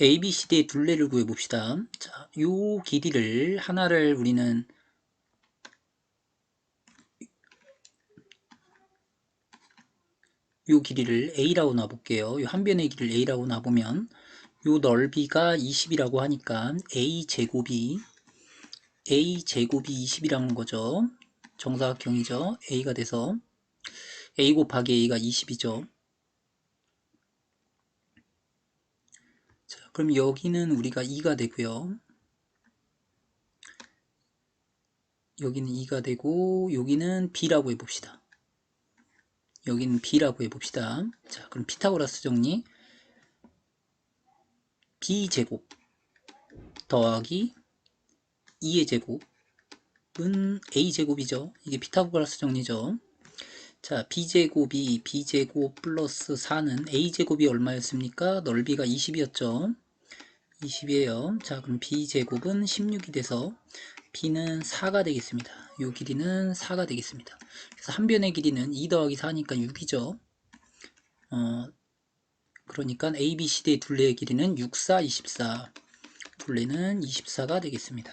ABCD의 둘레를 구해봅시다. 자, 요 길이를 하나를 우리는 요 길이를 A라고 놔볼게요. 요 한 변의 길이를 A라고 놔보면 요 넓이가 20이라고 하니까 A 제곱이 A 제곱이 20이라는 거죠. 정사각형이죠. A가 돼서 A 곱하기 A가 20이죠. 자, 그럼 여기는 우리가 2가 되고요. 여기는 2가 되고 여기는 B라고 해봅시다. 여기는 B라고 해봅시다. 자, 그럼 피타고라스 정리 B제곱 더하기 2의 제곱은 A제곱이죠. 이게 피타고라스 정리죠. 자, B제곱이 B제곱 플러스 4는 A제곱이 얼마였습니까? 넓이가 20이었죠. 20이에요. 자, 그럼 B제곱은 16이 돼서 B는 4가 되겠습니다. 요 길이는 4가 되겠습니다. 그래서 한 변의 길이는 2 더하기 4니까 6이죠. 어, 그러니까 ABCD의 둘레의 길이는 6, 4, 24. 둘레는 24가 되겠습니다.